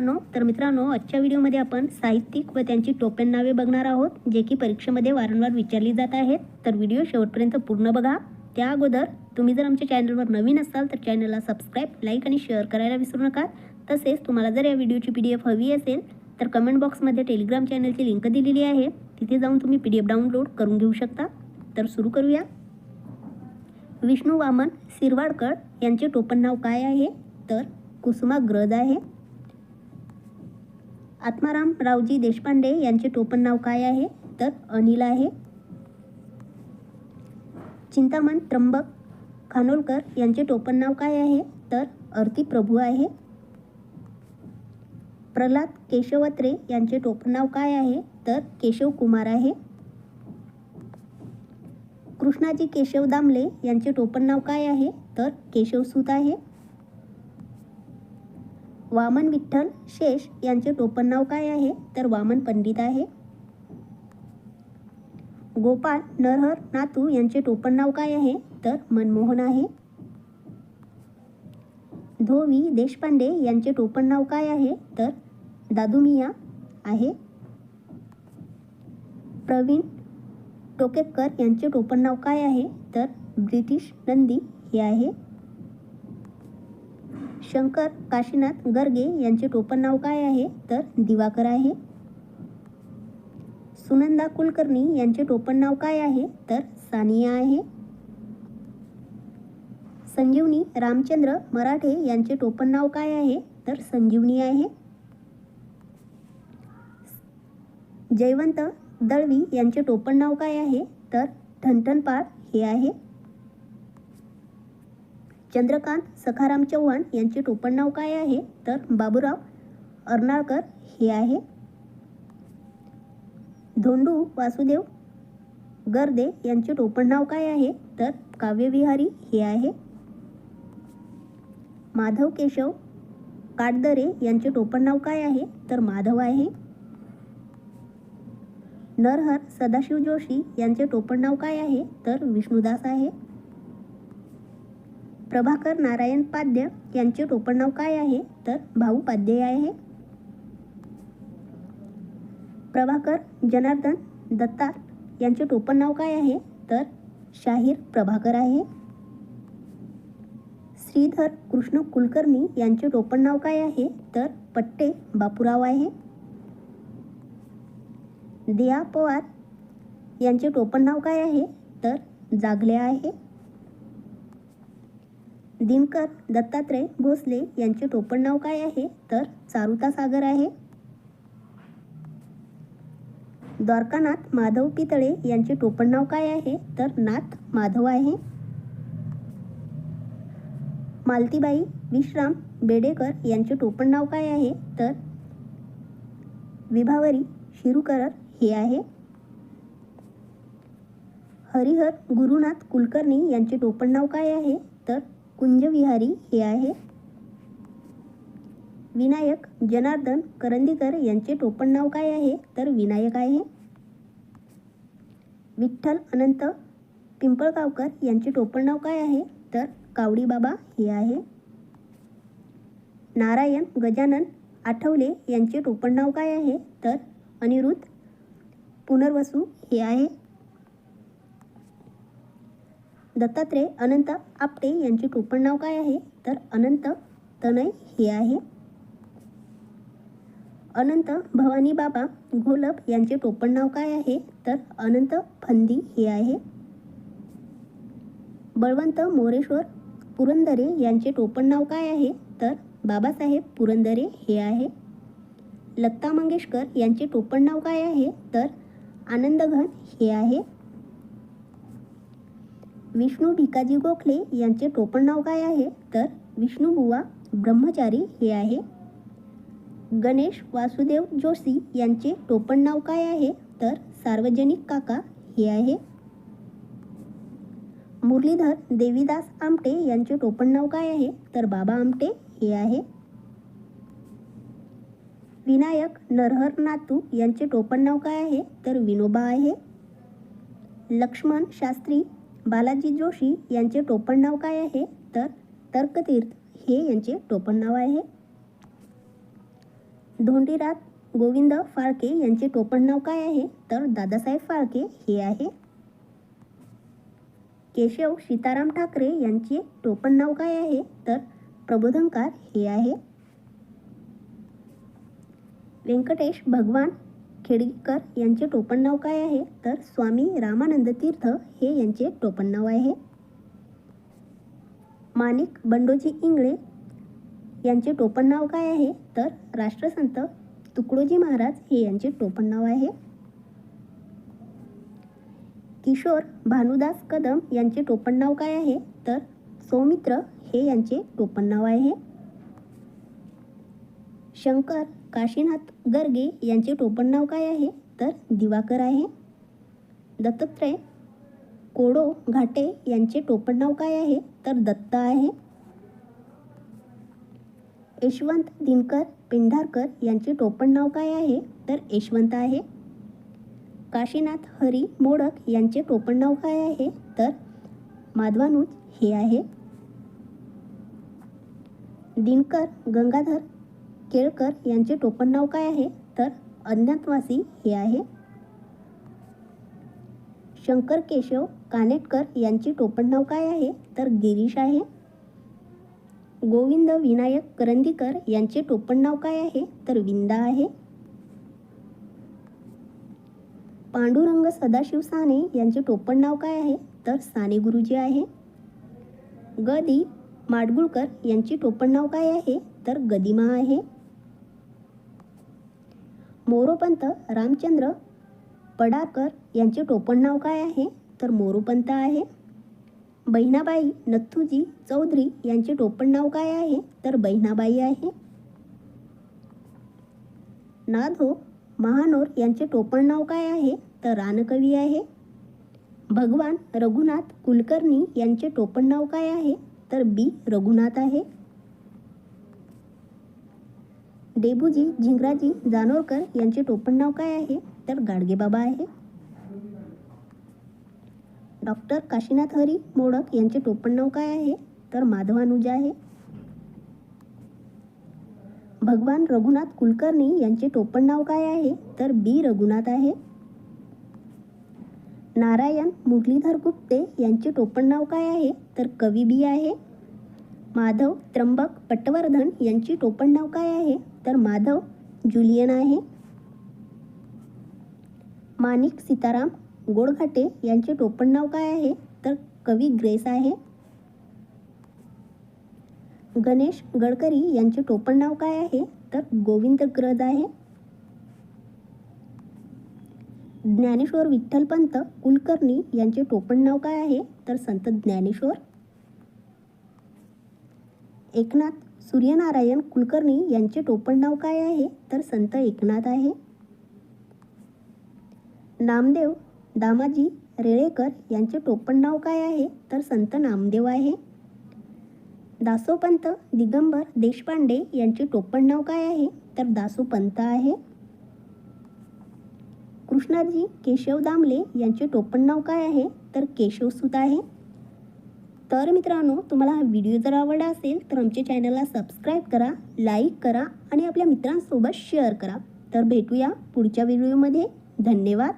मित्रांनो तर मित्रांनो आजच्या व्हिडिओमध्ये आपण साहित्यिक व त्यांची टोपण नावे बघणार आहोत जे की परीक्षेमध्ये वारंवार विचारली जात आहेत. तर व्हिडिओ शेवटपर्यंत पूर्ण बघा. त्या अगोदर तुम्ही जर आमच्या चॅनलवर नवीन असाल तर चॅनलला सबस्क्राईब लाईक आणि शेअर करायला विसरू नका. तसेच तुम्हाला जर या व्हिडिओची पी डी एफ हवी असेल तर कमेंट बॉक्समध्ये टेलिग्राम चॅनलची लिंक दिलेली आहे. तिथे जाऊन तुम्ही पी डी एफ डाउनलोड करून घेऊ शकता. तर सुरू करूया. विष्णू वामन शिरवाडकर यांचे टोपण नाव काय आहे? तर कुसुमाग्रज आहे. आत्माराम रावजी देशपांडे यांचे टोपण नाव काय आहे? तर अनिल आहे. चिंतामण त्र्यंबक खानोलकर यांचे टोपण नाव काय आहे? तर अर्ती प्रभू आहे. प्रल्हाद केशवत्रे यांचे टोपण नाव काय आहे? तर केशव कुमार आहे. कृष्णाजी केशव दामले यांचे टोपण नाव काय आहे? तर केशवसूत आहे. वामन विठ्ठल शेष यांचे टोपण नाव काय आहे? तर वामन पंडित आहे. गोपाळ नरहर नातू यांचे टोपण नाव काय आहे? तर मनमोहन आहे. धोवी देशपांडे यांचे टोपण नाव काय आहे? तर दादुमिया आहे. प्रवीण टोकेकर यांचे टोपण नाव काय आहे? तर ब्रिटिश नंदी हे आहे. शंकर काशीनाथ गर्गे यांचे टोपण नाव काय आहे? तर दिवाकर आहे. सुनंदा कुलकर्णी यांचे टोपण नाव काय आहे? तर सानिया आहे. संजीवनी रामचंद्र मराठे यांचे टोपण नाव काय आहे? तर संजीवनी आहे. जयवंत दळवी यांचे टोपण नाव काय आहे? तर ठणठणपाळ हे आहे. चंद्रकांत सखाराम चव्हाण यांचे टोपण नाव काय आहे? तर बाबूराव अर्नाळकर हे आहे. धोंडू वासुदेव गर्दे यांचे टोपण नाव काय आहे? तर काव्यविहारी हे आहे. माधव केशव काटदरे यांचे टोपण नाव काय आहे? तर माधव आहे. नरहर सदाशिव जोशी यांचे टोपण नाव काय आहे? तर विष्णुदास आहे. प्रभाकर नारायण पाद्य यांचे टोपण नाव काय आहे? तर भाऊ पाद्य आहे. प्रभाकर जनार्दन दत्तार यांचे टोपण नाव काय आहे? तर शाहीर प्रभाकर आहे. श्रीधर कृष्ण कुलकर्णी यांचे टोपण नाव काय आहे? तर पट्टे बापूराव आहे. दिया पवार यांचे टोपण नाव काय आहे? तर जागले आहे. दिनकर दत्तात्रय भोसले यांचे टोपण नाव काय आहे? तर चारुता सागर आहे. द्वारकानाथ माधव पितळे यांचे टोपण नाव काय आहे? तर नाथ माधव आहे. मालतीबाई विश्राम बेडेकर यांचे टोपण नाव काय आहे? तर विभावरी शिरुकरर हे आहे. हरिहर गुरुनाथ कुलकर्णी यांचे टोपण नाव काय आहे? तर कुंजविहारी हे आहे. विनायक जनार्दन करंदीकर यांचे टोपण नाव काय आहे? तर विनायक आहे. विठ्ठल अनंत पिंपळगावकर यांचे टोपण नाव काय आहे? तर कावडी बाबा हे आहे. नारायण गजानन आठवले यांचे टोपण नाव काय आहे? तर अनिरुद्ध पुनर्वसू हे आहे. दत्तात्रय अनंत आपटे यांचे टोपण नाव काय आहे? तर अनंत तनय हे आहे. अनंत भवानी बाबा घोलप यांचे टोपण नाव काय आहे? तर अनंत फंदी हे आहे. बळवंत मोरेश्वर पुरंदरे यांचे टोपण नाव काय आहे? तर बाबासाहेब पुरंदरे हे आहे. लता मंगेशकर यांचे टोपण नाव काय आहे? तर आनंदघन हे आहे. विष्णू भिकाजी गोखले यांचे टोपण नाव काय आहे? तर विष्णुबुवा ब्रह्मचारी हे आहे. गणेश वासुदेव जोशी यांचे टोपण नाव काय आहे? तर सार्वजनिक काका हे आहे. मुरलीधर देवीदास आमटे यांचे टोपण नाव काय आहे? तर बाबा आमटे हे आहे. विनायक नरहर नातू यांचे टोपण नाव काय आहे? तर विनोबा आहे. लक्ष्मण शास्त्री बालाजी जोशी यांचे टोपण नाव काय आहे? तर तर्कतीर्थ हे यांचे टोपण नाव आहे. धोंडीरात गोविंद फाळके यांचे टोपण नाव काय आहे? तर दादासाहेब फाळके हे आहे. केशव सीताराम ठाकरे यांचे टोपण नाव काय आहे? तर प्रबोधनकार हे आहे. व्यंकटेश भगवान खेडकर यांचे टोपण नाव काय आहे? तर स्वामी रामानंद तीर्थ हे यांचे टोपण नाव आहे. माणिक बंडोजी इंगळे यांचे टोपण नाव काय आहे? तर राष्ट्रसंत तुकडोजी महाराज हे यांचे टोपण नाव आहे. किशोर भानुदास कदम यांचे टोपण नाव काय आहे? तर सौमित्र हे यांचे टोपण नाव आहे. शंकर काशीनाथ गर्गे यांचे टोपण नाव काय आहे? तर दिवाकर आहे. दत्तात्रय कोडो घाटे यांचे टोपण नाव काय आहे? तर दत्त आहे. यशवंत दिनकर पेंढारकर यांचे टोपण नाव काय आहे? तर यशवंत आहे. काशीनाथ हरी मोडक यांचे टोपण नाव काय आहे? तर माधवानुज हे आहे. दिनकर गंगाधर केळकर यांचे टोपण नाव काय आहे? तर अज्ञातवासी हे आहे. शंकर केशव कानेटकर यांचे टोपण नाव काय आहे? तर गिरीश आहे. गोविंद विनायक करंदीकर यांचे टोपण नाव काय आहे? तर विंदा आहे. पांडुरंग सदाशिव साने यांचे टोपण नाव काय आहे? तर साने गुरुजी आहे. ग दी माडगुळकर यांचे टोपण नाव काय आहे? तर गदिमा आहे. मोरोपंत रामचंद्र पडाकर यांचे टोपण नाव काय आहे? तर मोरोपंत आहे. बहिणाबाई नथुजी चौधरी यांचे टोपण नाव काय आहे? तर बहिणाबाई आहे. नाधो महानोर यांचे टोपण नाव काय आहे? तर रानकवी आहे. भगवान रघुनाथ कुलकर्णी यांचे टोपण नाव काय आहे? तर बी रघुनाथ आहे. डेबूजी झिंगराजी जानोरकर यांचे टोपण नाव काय आहे? तर गाडगेबाबा आहे. डॉक्टर काशीनाथ हरी मोडक यांचे टोपण नाव काय आहे? तर माधवानुजा आहे. भगवान रघुनाथ कुलकर्णी यांचे टोपण नाव काय आहे? तर बी रघुनाथ आहे. नारायण मुरलीधर गुप्ते यांचे टोपण नाव काय आहे? तर कवी बी आहे. माधव त्र्यंबक पटवर्धन यांची टोपण नाव काय आहे? तर माधव जुलियन आहे. माणिक सीताराम गोडघाटे यांचे टोपण नाव काय आहे? तर कवी ग्रेस आहे. गणेश गडकरी यांचे टोपण नाव काय आहे? तर गोविंद ग्रज आहे. ज्ञानेश्वर विठ्ठलपंत कुलकर्णी यांचे टोपण नाव काय आहे? तर संत ज्ञानेश्वर एकनाथ सूर्यनारायण कुलकर्णी यांचे टोपण नाव काय आहे? तर संत एकनाथ आहे. नामदेव दामाजी रेळेकर यांचे टोपण नाव काय आहे? तर संत नामदेव आहे. दासोपंत दिगंबर देशपांडे यांचे टोपण नाव काय आहे? तर दासोपंत आहे. कृष्णाजी केशव दामले यांचे टोपण नाव काय आहे? तर केशवसुत आहे. तर मित्रांनो तुम्हाला हा व्हिडिओ जर आवडला असेल तर आमच्या चॅनलला सबस्क्राईब करा लाईक करा आणि आपल्या मित्रांसोबत शेअर करा. तर भेटूया पुढच्या व्हिडिओमध्ये. धन्यवाद.